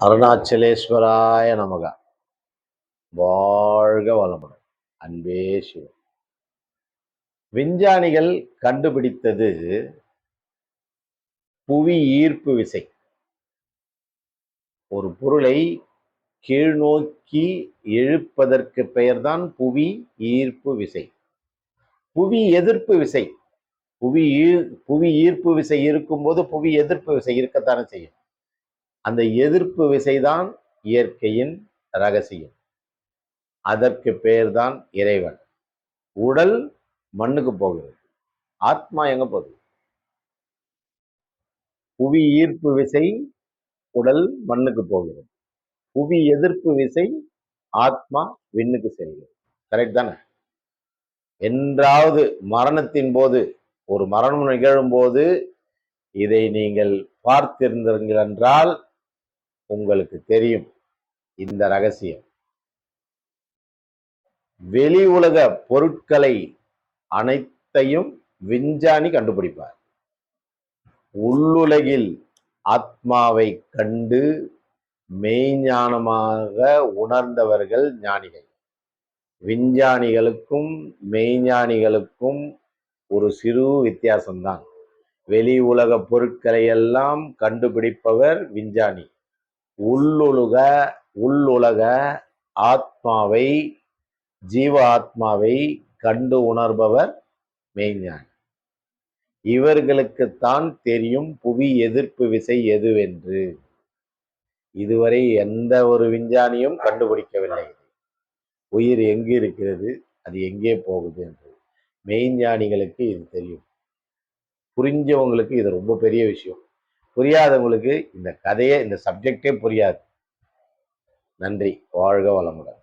அருணாச்சலேஸ்வராய நமக. வாழ்க வளமுடன். அன்பே சிவன். விஞ்ஞானிகள் கண்டுபிடித்தது புவி ஈர்ப்பு விசை. ஒரு பொருளை கீழ்நோக்கி இழுப்பதற்கு பெயர்தான் புவி ஈர்ப்பு விசை. புவி எதிர்ப்பு விசை. புவி ஈ புவி ஈர்ப்பு விசை இருக்கும்போது புவி எதிர்ப்பு விசை இருக்கத்தானே செய்யும். அந்த எதிர்ப்பு விசைதான் இயற்கையின் ரகசியம். அதற்கு பெயர்தான் இறைவன். உடல் மண்ணுக்கு போகிறது. ஆத்மா எங்க போகுது? புவி ஈர்ப்பு விசை உடல் மண்ணுக்கு போகிறது. புவி எதிர்ப்பு விசை ஆத்மா விண்ணுக்கு செல்கிறது. கரெக்ட் தானே? என்றாவது மரணத்தின் போது ஒரு மரணம் நிகழும் போது இதை நீங்கள் பார்த்திருந்தீர்கள் என்றால் உங்களுக்கு தெரியும் இந்த ரகசியம். வெளி உலக பொருட்களை அனைத்தையும் விஞ்ஞானி கண்டுபிடிப்பார். உள்ளுலகில் ஆத்மாவை கண்டு மெய்ஞானமாக உணர்ந்தவர்கள் ஞானிகள். விஞ்ஞானிகளுக்கும் மெய்ஞானிகளுக்கும் ஒரு சிறு வித்தியாசம்தான். வெளி உலக பொருட்களை எல்லாம் கண்டுபிடிப்பவர் விஞ்ஞானி. உள்ளுலக உள்ளுலக ஆத்மாவை ஜீவ ஆத்மாவை கண்டு உணர்பவர் மெய்ஞானி. இவர்களுக்குத்தான் தெரியும் புவி எதிர்ப்பு விசை எதுவென்று. இதுவரை எந்த ஒரு விஞ்ஞானியும் கண்டுபிடிக்கவில்லை. உயிர் எங்கு இருக்கிறது அது எங்கே போகுது என்று. மெய்ஞானிகளுக்கு இது தெரியும். புரிஞ்சவங்களுக்கு இது ரொம்ப பெரிய விஷயம். புரியாதவங்களுக்கு இந்த கதையே இந்த சப்ஜெக்டே புரியாது. நன்றி. வாழ்க வளமுடன்.